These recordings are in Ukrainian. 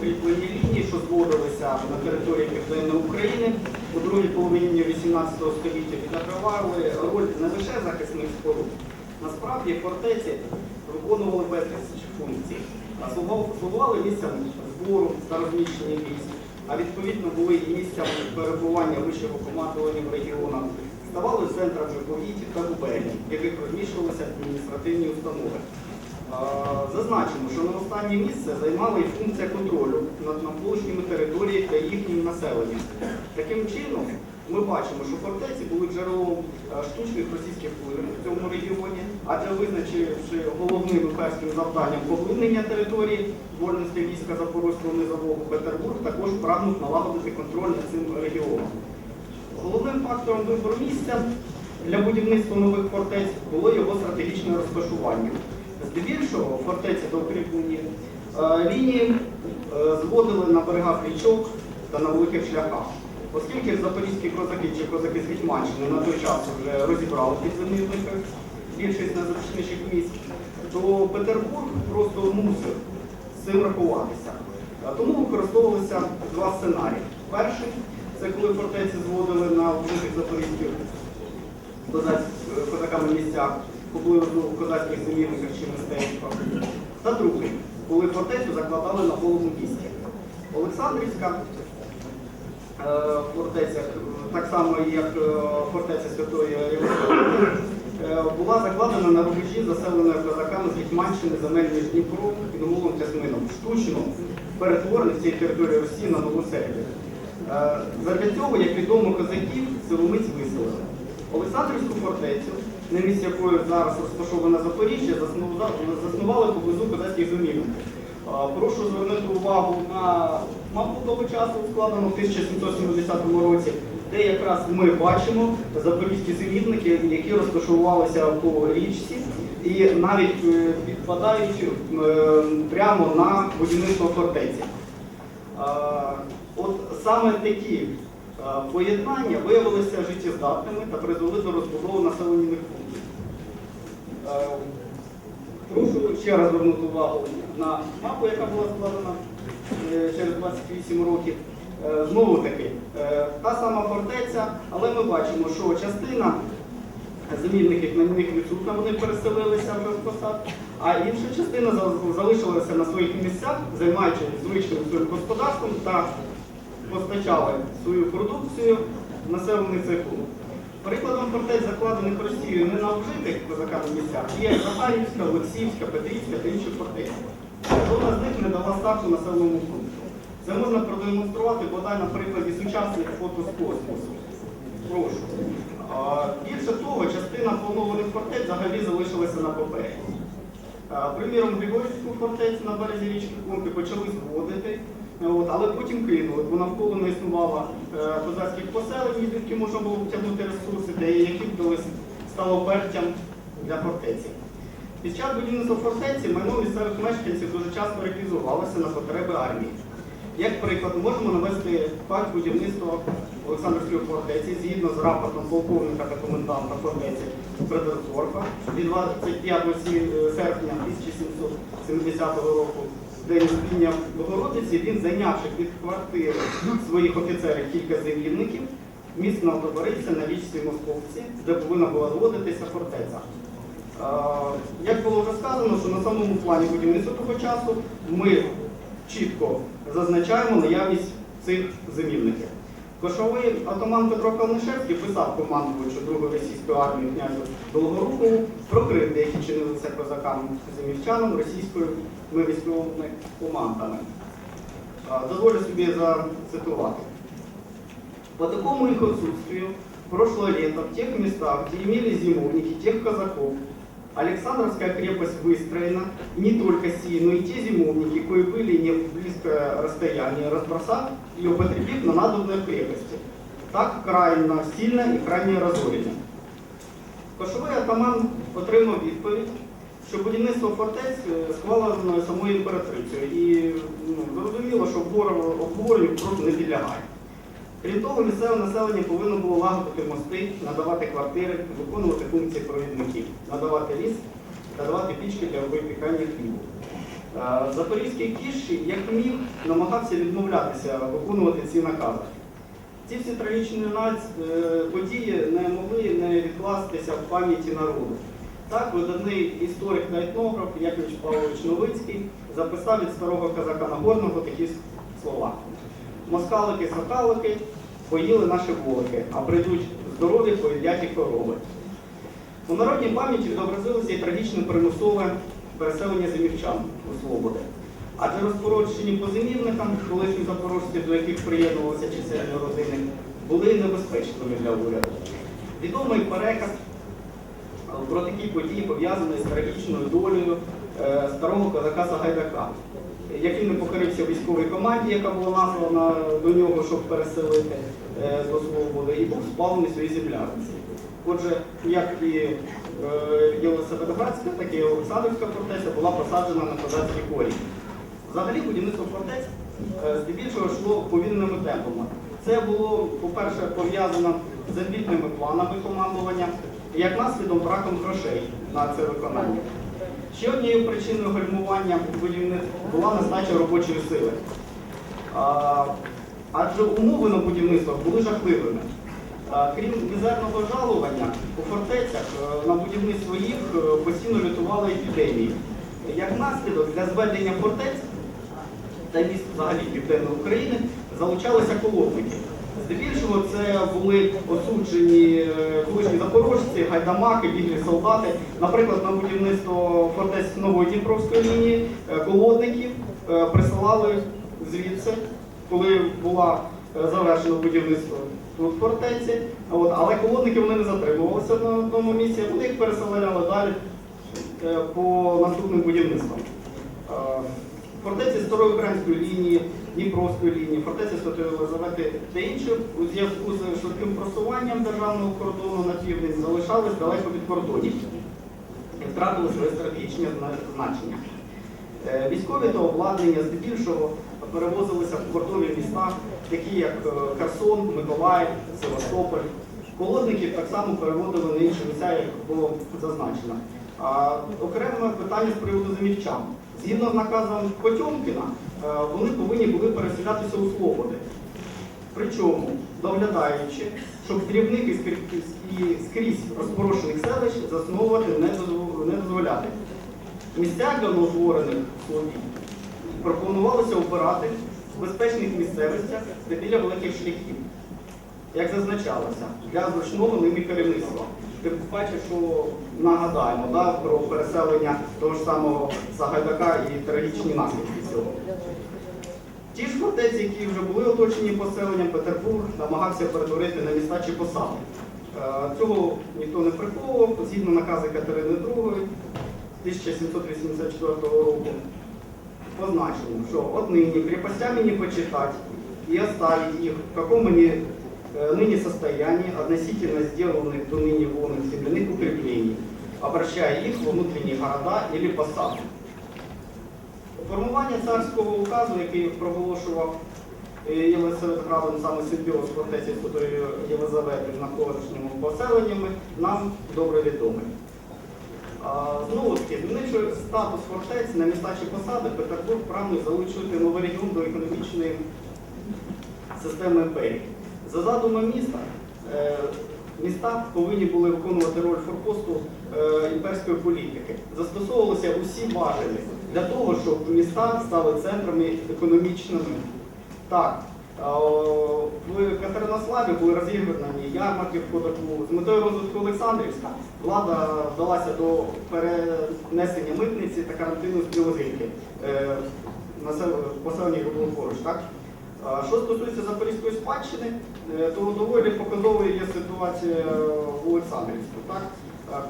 укріплені лінії, що зводилися на території Південної України у другій половині 18 століття відігравали роль не лише захисних споруд. Насправді фортеці виконували безліч функцій, а слугували місцем збору та розміщення військ, а відповідно були і місцями перебування вищого командування в регіонах, ставали центрами повітів та губерній, в яких розміщувалися адміністративні установи. Зазначимо, що на останнє місце займала і функція контролю над навколишніми територіями та їхнім населенням. Таким чином, ми бачимо, що фортеці були джерелом е, штучних російських впливів в цьому регіоні, адже визначивши головним і першим завданням поглинення території вольності війська Запорозького низового Петербург також прагнув налагодити контроль над цим регіоном. Головним фактором вибору місця для будівництва нових фортець було його стратегічне розташування. Здебільшого фортеці до укріплені е, лінії е, зводили на берегах річок та на великих шляхах. Оскільки запорізькі козаки чи козаки з Гетьманщини на той час вже розібрали підземники більшість найзручніших місць, то Петербург просто мусив з цим рахуватися. Тому використовувалися два сценарії. Перший це коли фортеці зводили на великих запорізьких козаками місцях поблизу козацьких зимівників чи мистецтва. Та другий, коли фортецю закладали на голому місці. Олександрівська е, фортеця, так само як е, фортеця Святої е, була закладена на рубежі, заселеної козаками з Гетьманщини земель між Дніпром і Новим Тясмином, штучно перетворених з цієї території Росії на нову Сербію. Е, Задля цього, як відомо, козаків силомиць виселили. Олександрівську фортецю, на місці якої зараз розташована Запоріжжя, заснували поблизу козацьких домівок. Е, Прошу звернути увагу на мапу того часу, складену в 1770 році, де якраз ми бачимо запорізькі зимівники, які розташувалися по річці і навіть е, підпадають е, прямо на будівництво фортеці. Е, От саме такі е, поєднання виявилися життєздатними та призвели до розбудови населених пунктів. Е, Прошу ще раз звернути увагу на мапу, яка була складена е, через 28 років. Е, Знову таки, е, та сама фортеця, але ми бачимо, що частина зимівників на них відсутна, вони переселилися вже в посад, а інша частина залишилася на своїх місцях, займаючи звичним своїм господарством та постачали свою продукцію в населений цей. Прикладом фортець, закладених Росією не на вжитих козаками місцях, є Захарівська, Олексіївська, Петрівська та інші фортеці. Жодна з них не дала старту населеному пункту. Це можна продемонструвати бодай на прикладі сучасних фото з космосу. Прошу. А, Більше того, частина планованих фортець взагалі залишилася на папері. Приміром, Григорівську фортецю на березі річки Конки почали зводити, е, от, але потім кинули, бо навколо не існувало е, козацьких поселень, звідки можна було втягнути ресурси, де які вдалося стало пертям для фортеці. Під час будівництва фортеці майно місцевих мешканців дуже часто реквізувалося на потреби армії. Як приклад, можемо навести факт будівництва Олександрівської фортеці згідно з рапортом полковника та коменданта фортеці Фредерсдорфа від 25 серпня 1770 року, день спіння Богородиці, він зайнявши від квартири своїх офіцерів кілька землівників, міцно отоборився на річці Московці, де повинна була зводитися фортеця. Як було вже сказано, що на самому плані будівництва того часу ми чітко зазначаємо наявність цих зимівників. Кошовий атаман Петро Калнишевський писав командувачу Другої російської армії князю Долгорукову про кривди, які чинилися козакам зимівчанам російською військовими командами. Дозволю собі зацитувати. По такому их отсутствию прошлое лето в тех местах, где имели зимовники тех казаков, Александровская крепость выстроена, и не только сии, но и те зимовники, кои были не в близкое расстояние, разбросав и употребив на надобные крепости. Так крайне сильно і крайне розорено. Кошовий атаман отримав відповідь, що будівництво фортець е, схвалено самою імператрицею і ну, зрозуміло, що обгор- обговоренню просто не підлягає. Крім того, місцеве населення повинно було лагодити мости, надавати квартири, виконувати функції провідників, надавати ліс та давати пічки для випікання хлібу. Е, Запорізький кіші, як міг, намагався відмовлятися виконувати ці накази. Ці всі трагічні е, події не могли не відкластися в пам'яті народу. Так, видатний історик та етнограф Якович Павлович Новицький записав від старого казака Нагорного такі слова. Москалики, сокалики поїли наші волки, а прийдуть здорові, поїдять і корови. У народній пам'яті відобразилося і трагічне примусове переселення зимівчан у Слободи. Адже розпорочені по зимівникам, колишні запорожці, до яких приєднувалися чисельні родини, були небезпечними для уряду. Відомий переказ про такі події пов'язаний з трагічною долею е, старого козака Сагайдака, який не покорився військовій команді, яка була названа до нього, щоб переселити е, до Свободи, і був спалений своїй землянці. Отже, як і е, Єлисаветградська, так і Олександрівська фортеця була посаджена на козацький корінь. Взагалі будівництво фортець е, здебільшого йшло повільними темпами. Це було, по-перше, пов'язано з амбітними планами командування як наслідом браком грошей на це виконання. Ще однією причиною гальмування будівництва була нестача робочої сили. Адже умови на будівництвах були жахливими. Крім мізерного жалування, у фортецях е, на будівництво їх е, постійно лютували епідемії. Як наслідок для зведення фортець та міст взагалі Південної України залучалися колодники. Здебільшого це були осуджені е, колишні запорожці, гайдамаки, біглі солдати. Наприклад, на будівництво фортець нової Дніпровської лінії е, колодників е, присилали звідси, коли була завершено будівництво тут фортеці. От, але колодники вони не затримувалися на одному місці, вони їх переселяли далі по наступним будівництвам. Фортеці Старої Української лінії, Дніпровської лінії, фортеці Святої Єлизавети та інші у зв'язку з швидким просуванням державного кордону на південь залишались далеко від кордонів і втратили своє стратегічне значення. Е, Військові та обладнання здебільшого перевозилися в портові міста, такі як е, Херсон, Миколаїв, Севастополь. Колодників так само переводили на інші місця, як було зазначено. А, окреме питання з приводу замівчан. Згідно з наказом Потьомкіна, е, вони повинні були переселятися у Слободи. Причому доглядаючи, щоб керівники скрізь, і скрізь розпорошених селищ засновувати не дозволяти. Місця для новоутворених словів пропонувалося обирати в безпечних місцевостях та біля великих шляхів, як зазначалося, для зручного ними керівництва. Тим паче, що нагадаємо да, про переселення того ж самого Сагайдака і трагічні наслідки цього. Ті ж фортеці, які вже були оточені поселенням, Петербург намагався перетворити на міста чи посади. Е, Цього ніхто не приховував, згідно наказу Катерини II 1784 року. Позначено, що отныне крепостями не почитать и оставить их в каком они э, ныне состоянии относительно сделанных до ныне волных земляных укреплений, обращая их во внутренние города или посади. Формування царського указу, який проголошував е, Єлисаветградом саме симбіоз фортеці з Святої Єлизавети з навколишніми поселеннями, нам добре відомий. А, Знову таки, змінивши статус фортець на міста чи посади, Петербург прагнув залучити новий регіон до економічної системи імперії. За задумом міста, е, міста повинні були виконувати роль форпосту е, імперської політики. Застосовувалися усі важелі для того, щоб міста стали центрами економічними. Так, в Катеринославі були розіграні ярмарки в Ходаку. З метою розвитку Олександрівська влада вдалася до перенесення митниці та карантину з Білозирки. Е, насел- Поселення поруч. Так? Що стосується Запорізької спадщини, е, то доволі показовою є ситуація в Олександрівську. Так?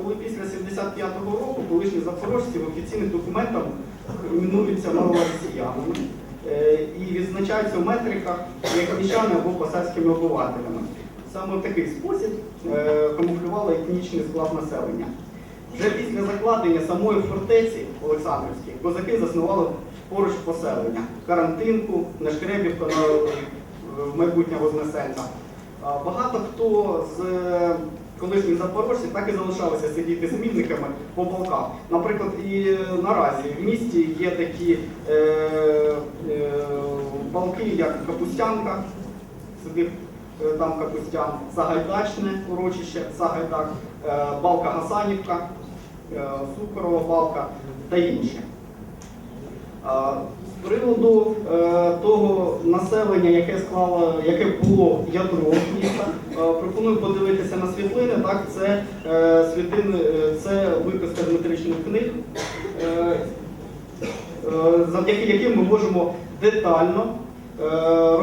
Коли після 75-го року колишні запорожці в офіційних документах іменуються малоросіянами е, і відзначаються в метриках як міщани або посадськими обивателями. Саме в такий спосіб е, камуфлювали етнічний склад населення. Вже після закладення самої фортеці Олександрівської козаки заснували поруч поселення. Карантинку, Нешкребівка на е, майбутнє Вознесенця. Багато хто з е, колишні запорожці так і залишалися сидіти змінниками по полках. Наприклад, і е, наразі в місті є такі е, е, полки, як Капустянка, сидить е, там Капустян, Сагайдачне урочище, Сагайдак, Балка Гасанівка, е, Сукорова балка та інші. З приводу е, того населення, яке склало, яке було ядро міста, е, пропоную подивитися на світлини. Так, це світлини, це виписка з метричних книг, завдяки яким ми можемо детально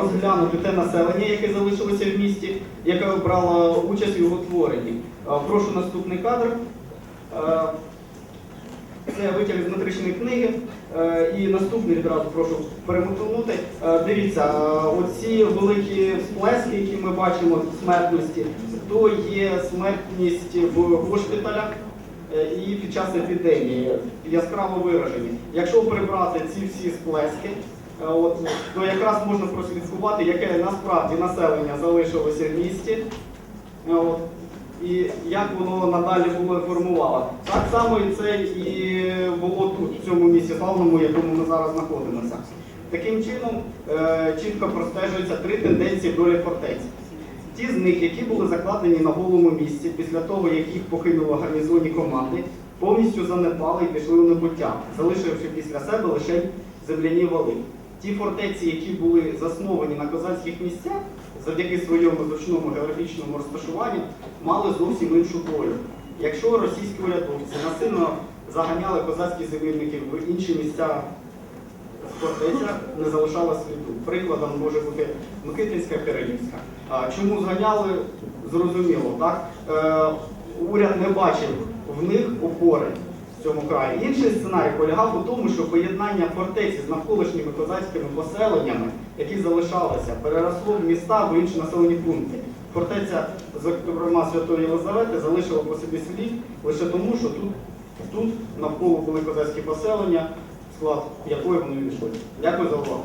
розглянути те населення, яке залишилося в місті, яке брало участь у його творенні. Прошу наступний кадр. Е, це витяг з метричної книги. Е, І наступний відразу прошу перемотнути. Е, Дивіться, оці великі сплески, які ми бачимо смертності, то є смертність в госпіталях і під час епідемії, яскраво виражені. Якщо прибрати ці всі сплески, то якраз можна прослідкувати, яке насправді населення залишилося в місті. І як воно надалі було формувало. Так само і це і було тут, в цьому місці славному, в якому ми зараз знаходимося. Таким чином е, чітко простежуються три тенденції долі фортеці. Ті з них, які були закладені на голому місці після того, як їх покинули гарнізонні команди, повністю занепали і пішли у небуття, залишивши після себе лише земляні вали. Ті фортеці, які були засновані на козацьких місцях, завдяки своєму зручному географічному розташуванню, мали зовсім іншу долю. Якщо російські урядовці насильно заганяли козацькі земельники в інші місця фортеця не залишала сліду. Прикладом може бути Микитинська Кирилівська. Чому зганяли, зрозуміло, так? Е, уряд не бачив в них опори цьому краї. Інший сценарій полягав у тому, що поєднання фортеці з навколишніми козацькими поселеннями, які залишалися, переросло в міста в інші населені пункти. Фортеця, зокрема Святої Єлизавети, залишила по собі слід лише тому, що тут, тут навколо були козацькі поселення, склад якої вони війшли. Дякую за увагу.